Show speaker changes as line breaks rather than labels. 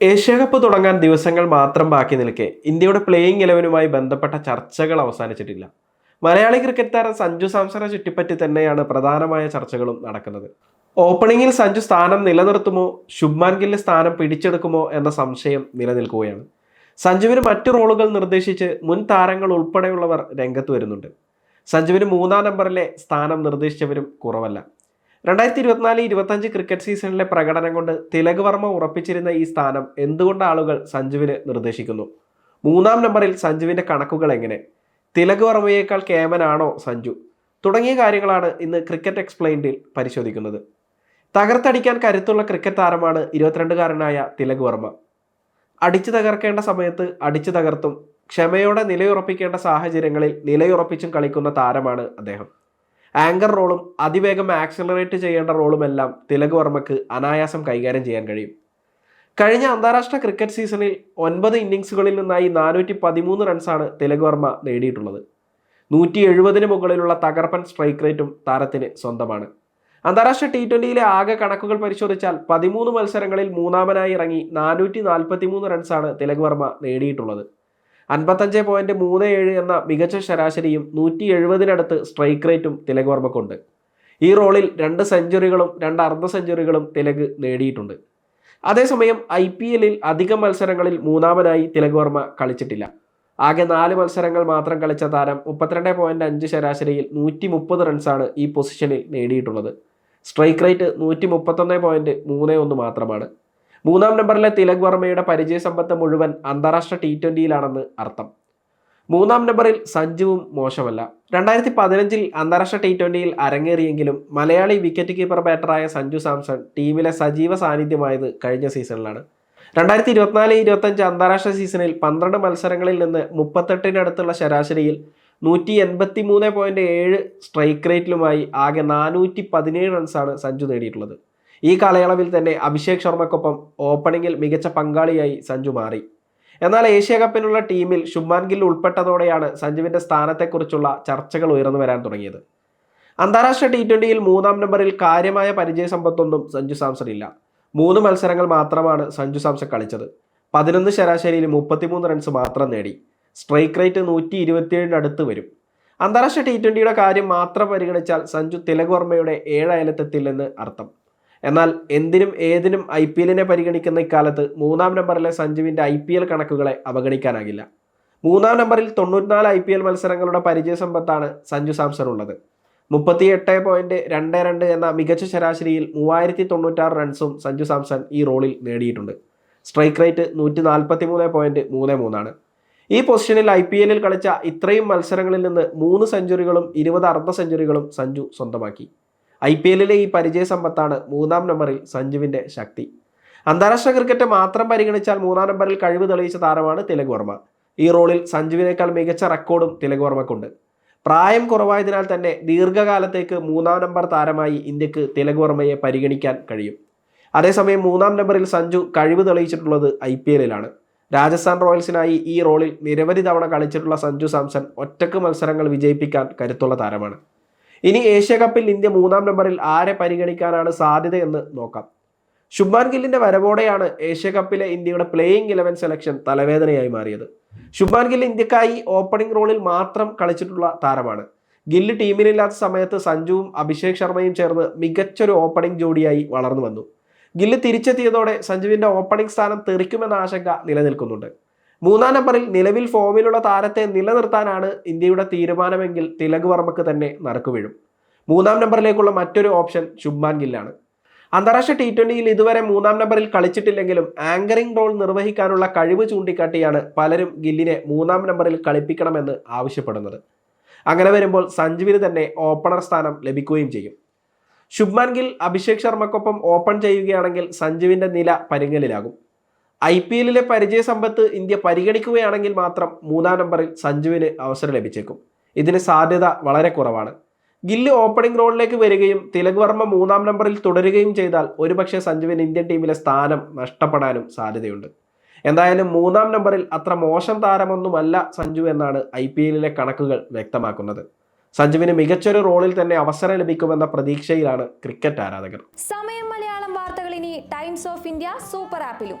Asia cup തുടങ്ങാൻ ദിവസങ്ങൾ മാത്രം ബാക്കി നിൽക്കെ ഇന്ത്യയുടെ പ്ലേയിങ് ഇലവനുമായി ബന്ധപ്പെട്ട ചർച്ചകൾ അവസാനിച്ചിട്ടില്ല. മലയാളി ക്രിക്കറ്റ് താരം സഞ്ജു സാംസണെ ചുറ്റിപ്പറ്റി തന്നെയാണ് പ്രധാനമായ ചർച്ചകളും നടക്കുന്നത്. ഓപ്പണിംഗിൽ സഞ്ജു സ്ഥാനം നിലനിർത്തുമോ? ശുഭ്മാൻ ഗില്ല് സ്ഥാനം പിടിച്ചെടുക്കുമോ എന്ന സംശയം നിലനിൽക്കുകയാണ്. സഞ്ജുവിന് മറ്റു റോളുകൾ നിർദ്ദേശിച്ച് മുൻ താരങ്ങൾ ഉൾപ്പെടെയുള്ളവർ രംഗത്ത് വരുന്നുണ്ട്. സഞ്ജുവിന് മൂന്നാം നമ്പറിലെ സ്ഥാനം നിർദ്ദേശിച്ചവരും കുറവല്ല. രണ്ടായിരത്തി ഇരുപത്തിനാല് ഇരുപത്തഞ്ച് ക്രിക്കറ്റ് സീസണിലെ പ്രകടനം കൊണ്ട് തിലക് വർമ്മ ഉറപ്പിച്ചിരുന്ന ഈ സ്ഥാനം എന്തുകൊണ്ട് ആളുകൾ സഞ്ജുവിന് നിർദ്ദേശിക്കുന്നു? മൂന്നാം നമ്പറിൽ സഞ്ജുവിന്റെ കണക്കുകൾ എങ്ങനെ? തിലക് വർമ്മയേക്കാൾ കേമനാണോ സഞ്ജു? തുടങ്ങിയ കാര്യങ്ങളാണ് ഇന്ന് ക്രിക്കറ്റ് എക്സ്പ്ലെയിൻഡിൽ പരിശോധിക്കുന്നത്. തകർത്തടിക്കാൻ കരുത്തുള്ള ക്രിക്കറ്റ് താരമാണ് ഇരുപത്തിരണ്ടുകാരനായ തിലക് വർമ്മ. അടിച്ചു തകർക്കേണ്ട സമയത്ത് അടിച്ചു തകർത്തും ക്ഷമയോടെ നിലയുറപ്പിക്കേണ്ട സാഹചര്യങ്ങളിൽ നിലയുറപ്പിച്ചും കളിക്കുന്ന താരമാണ് അദ്ദേഹം. ആങ്കർ റോളും അതിവേഗം ആക്സിലറേറ്റ് ചെയ്യേണ്ട റോളും എല്ലാം തിലക് വർമ്മക്ക് അനായാസം കൈകാര്യം ചെയ്യാൻ കഴിയും. കഴിഞ്ഞ അന്താരാഷ്ട്ര ക്രിക്കറ്റ് സീസണിൽ ഒൻപത് ഇന്നിങ്സുകളിൽ നിന്നായി നാനൂറ്റി പതിമൂന്ന് റൺസാണ് തിലക് വർമ്മ നേടിയിട്ടുള്ളത്. നൂറ്റി എഴുപതിന് മുകളിലുള്ള തകർപ്പൻ സ്ട്രൈക്ക് റേറ്റും താരത്തിന് സ്വന്തമാണ്. അന്താരാഷ്ട്ര ടി ട്വന്റിയിലെ ആകെ കണക്കുകൾ പരിശോധിച്ചാൽ പതിമൂന്ന് മത്സരങ്ങളിൽ മൂന്നാമനായി ഇറങ്ങി നാനൂറ്റി നാൽപ്പത്തി മൂന്ന് റൺസാണ് തിലക് വർമ്മ നേടിയിട്ടുള്ളത്. അൻപത്തഞ്ച് പോയിന്റ് മൂന്ന് ഏഴ് എന്ന മികച്ച ശരാശരിയും നൂറ്റി എഴുപതിനടുത്ത് സ്ട്രൈക്ക് റേറ്റും തിലക് വർമ്മക്കുണ്ട്. ഈ റോളിൽ രണ്ട് സെഞ്ചുറികളും രണ്ട് അർദ്ധ സെഞ്ചുറികളും തിലക് നേടിയിട്ടുണ്ട്. അതേസമയം ഐ പി എല്ലിൽ അധിക മത്സരങ്ങളിൽ മൂന്നാമനായി തിലക് വർമ്മ കളിച്ചിട്ടില്ല. ആകെ നാല് മത്സരങ്ങൾ മാത്രം കളിച്ച താരം മുപ്പത്തിരണ്ട് പോയിന്റ് അഞ്ച് ശരാശരിയിൽ നൂറ്റി മുപ്പത് റൺസാണ് ഈ പൊസിഷനിൽ നേടിയിട്ടുള്ളത്. സ്ട്രൈക്ക് റേറ്റ് നൂറ്റി മുപ്പത്തൊന്ന് പോയിന്റ് മൂന്ന് ഒന്ന് മാത്രമാണ്. മൂന്നാം നമ്പറിലെ തിലക് വർമ്മയുടെ പരിചയസമ്പത്ത് മുഴുവൻ അന്താരാഷ്ട്ര ടി ട്വന്റിയിലാണെന്ന് അർത്ഥം. മൂന്നാം നമ്പറിൽ സഞ്ജുവും മോശമല്ല. രണ്ടായിരത്തി പതിനഞ്ചിൽ അന്താരാഷ്ട്ര ടി ട്വന്റിയിൽ അരങ്ങേറിയെങ്കിലും മലയാളി വിക്കറ്റ് കീപ്പർ ബാറ്ററായ സഞ്ജു സാംസൺ ടീമിലെ സജീവ സാന്നിധ്യമായത് കഴിഞ്ഞ സീസണിലാണ്. രണ്ടായിരത്തി ഇരുപത്തിനാല് ഇരുപത്തഞ്ച് അന്താരാഷ്ട്ര സീസണിൽ പന്ത്രണ്ട് മത്സരങ്ങളിൽ നിന്ന് മുപ്പത്തെട്ടിനടുത്തുള്ള ശരാശരിയിൽ നൂറ്റി എൺപത്തി മൂന്ന് പോയിന്റ് ഏഴ് സ്ട്രൈക്ക് റേറ്റിലുമായി ആകെ നാനൂറ്റി പതിനേഴ് റൺസാണ് സഞ്ജു നേടിയിട്ടുള്ളത്. ഈ കാലയളവിൽ തന്നെ അഭിഷേക് ശർമ്മക്കൊപ്പം ഓപ്പണിംഗിൽ മികച്ച പങ്കാളിയായി സഞ്ജു മാറി. എന്നാൽ ഏഷ്യ കപ്പിനുള്ള ടീമിൽ ശുഭ്മാൻ ഗിൽ ഉൾപ്പെട്ടതോടെയാണ് സഞ്ജുവിന്റെ സ്ഥാനത്തെക്കുറിച്ചുള്ള ചർച്ചകൾ ഉയർന്നു വരാൻ തുടങ്ങിയത്. അന്താരാഷ്ട്ര ടി ട്വന്റിയിൽ മൂന്നാം നമ്പറിൽ കാര്യമായ പരിചയ സമ്പത്തൊന്നും സഞ്ജു സാംസൺ ഇല്ല. മൂന്ന് മത്സരങ്ങൾ മാത്രമാണ് സഞ്ജു സാംസൺ കളിച്ചത്. പതിനൊന്ന് ശരാശരിയിൽ മുപ്പത്തിമൂന്ന് റൺസ് മാത്രം നേടി. സ്ട്രൈക്ക് റേറ്റ് നൂറ്റി ഇരുപത്തിയേഴിന് അടുത്ത് വരും. അന്താരാഷ്ട്ര ടി ട്വന്റിയുടെ കാര്യം മാത്രം പരിഗണിച്ചാൽ സഞ്ജു തിലക് വർമ്മയുടെ ഏഴ് അയലത്തെത്തില്ലെന്ന് അർത്ഥം. എന്നാൽ എന്തിനും ഏതിനും ഐ പി എല്ലിനെ പരിഗണിക്കുന്ന ഇക്കാലത്ത് മൂന്നാം നമ്പറിലെ സഞ്ജുവിന്റെ ഐ പി എൽ കണക്കുകളെ അവഗണിക്കാനാകില്ല. മൂന്നാം നമ്പറിൽ തൊണ്ണൂറ്റിനാല് ഐ പി എൽ മത്സരങ്ങളുടെ പരിചയ സമ്പത്താണ് സഞ്ജു സാംസൺ ഉള്ളത്. മുപ്പത്തി എട്ട് പോയിന്റ് രണ്ട് രണ്ട് എന്ന മികച്ച ശരാശരിയിൽ മൂവായിരത്തി തൊണ്ണൂറ്റാറ് റൺസും സഞ്ജു സാംസൺ ഈ റോളിൽ നേടിയിട്ടുണ്ട്. സ്ട്രൈക്ക് റേറ്റ് നൂറ്റി നാൽപ്പത്തി മൂന്ന് പോയിന്റ് മൂന്ന് മൂന്നാണ് ഈ പൊസിഷനിൽ ഐ പി എല്ലിൽ കളിച്ച ഇത്രയും മത്സരങ്ങളിൽ നിന്ന് മൂന്ന് സെഞ്ചുറികളും ഇരുപത് അർദ്ധ സെഞ്ചുറികളും സഞ്ജു സ്വന്തമാക്കി. ഐ പി എല്ലിലെ ഈ പരിചയ സമ്പത്താണ് മൂന്നാം നമ്പറിൽ സഞ്ജുവിന്റെ ശക്തി. അന്താരാഷ്ട്ര ക്രിക്കറ്റ് മാത്രം പരിഗണിച്ചാൽ മൂന്നാം നമ്പറിൽ കഴിവ് തെളിയിച്ച താരമാണ് തിലക് വർമ്മ. ഈ റോളിൽ സഞ്ജുവിനേക്കാൾ മികച്ച റെക്കോർഡും തിലക് വർമ്മക്കുണ്ട്. പ്രായം കുറവായതിനാൽ തന്നെ ദീർഘകാലത്തേക്ക് മൂന്നാം നമ്പർ താരമായി ഇന്ത്യയ്ക്ക് തിലക് വർമ്മയെ പരിഗണിക്കാൻ കഴിയും. അതേസമയം മൂന്നാം നമ്പറിൽ സഞ്ജു കഴിവ് തെളിയിച്ചിട്ടുള്ളത് ഐ പി എല്ലിലാണ്. രാജസ്ഥാൻ റോയൽസിനായി ഈ റോളിൽ നിരവധി തവണ കളിച്ചിട്ടുള്ള സഞ്ജു സാംസൺ ഒറ്റയ്ക്ക് മത്സരങ്ങൾ വിജയിപ്പിക്കാൻ കരുത്തുള്ള താരമാണ്. ഇനി ഏഷ്യ കപ്പിൽ ഇന്ത്യ മൂന്നാം നമ്പറിൽ ആരെ പരിഗണിക്കാനാണ് സാധ്യത എന്ന് നോക്കാം. ശുഭ്മാൻ ഗില്ലിന്റെ വരവോടെയാണ് ഏഷ്യ കപ്പിലെ ഇന്ത്യയുടെ പ്ലേയിങ് ഇലവൻ സെലക്ഷൻ തലവേദനയായി മാറിയത്. ശുഭ്മാൻ ഗിൽ ഇന്ത്യക്കായി ഓപ്പണിംഗ് റോളിൽ മാത്രം കളിച്ചിട്ടുള്ള താരമാണ്. ഗില്ല് ടീമിലില്ലാത്ത സമയത്ത് സഞ്ജുവും അഭിഷേക് ശർമ്മയും ചേർന്ന് മികച്ചൊരു ഓപ്പണിംഗ് ജോഡിയായി വളർന്നു വന്നു. ഗില്ല് തിരിച്ചെത്തിയതോടെ സഞ്ജുവിന്റെ ഓപ്പണിംഗ് സ്ഥാനം തെറിക്കുമെന്ന ആശങ്ക നിലനിൽക്കുന്നുണ്ട്. മൂന്നാം നമ്പറിൽ നിലവിൽ ഫോമിലുള്ള താരത്തെ നിലനിർത്താനാണ് ഇന്ത്യയുടെ തീരുമാനമെങ്കിൽ തിലക് വർമ്മക്ക് തന്നെ നറുക്കു വീഴും. മൂന്നാം നമ്പറിലേക്കുള്ള മറ്റൊരു ഓപ്ഷൻ ശുഭ്മാൻ ഗില്ലാണ്. അന്താരാഷ്ട്ര ടി ട്വന്റിയിൽ ഇതുവരെ മൂന്നാം നമ്പറിൽ കളിച്ചിട്ടില്ലെങ്കിലും ആങ്കറിംഗ് റോൾ നിർവഹിക്കാനുള്ള കഴിവ് ചൂണ്ടിക്കാട്ടിയാണ് പലരും ഗില്ലിനെ മൂന്നാം നമ്പറിൽ കളിപ്പിക്കണമെന്ന് ആവശ്യപ്പെടുന്നത്. അങ്ങനെ വരുമ്പോൾ സഞ്ജുവിന് തന്നെ ഓപ്പണർ സ്ഥാനം ലഭിക്കുകയും ചെയ്യും. ശുഭ്മാൻ ഗിൽ അഭിഷേക് ശർമ്മക്കൊപ്പം ഓപ്പൺ ചെയ്യുകയാണെങ്കിൽ സഞ്ജുവിന്റെ നില പരിങ്ങലിലാകും ഐ പി എല്ലിലെ പരിചയ സമ്പത്ത് ഇന്ത്യ പരിഗണിക്കുകയാണെങ്കിൽ മാത്രം മൂന്നാം നമ്പറിൽ സഞ്ജുവിന് അവസരം ലഭിച്ചേക്കും. ഇതിന് സാധ്യത വളരെ കുറവാണ്. ഗില്ല് ഓപ്പണിംഗ് റോളിലേക്ക് വരികയും തിലക് വർമ്മ മൂന്നാം നമ്പറിൽ തുടരുകയും ചെയ്താൽ ഒരുപക്ഷെ സഞ്ജുവിന് ഇന്ത്യൻ ടീമിലെ സ്ഥാനം നഷ്ടപ്പെടാനും സാധ്യതയുണ്ട്. എന്തായാലും മൂന്നാം നമ്പറിൽ അത്ര മോശം താരമൊന്നുമല്ല സഞ്ജു എന്നാണ് ഐ പി എല്ലിലെ കണക്കുകൾ വ്യക്തമാക്കുന്നത്. സഞ്ജുവിന് മികച്ചൊരു റോളിൽ തന്നെ അവസരം ലഭിക്കുമെന്ന പ്രതീക്ഷയിലാണ് ക്രിക്കറ്റ് ആരാധകർ.
സമയം മലയാളം വാർത്തകൾ ഇനി ടൈംസ് ഓഫ് ഇന്ത്യ സൂപ്പർ ആപ്പിലും.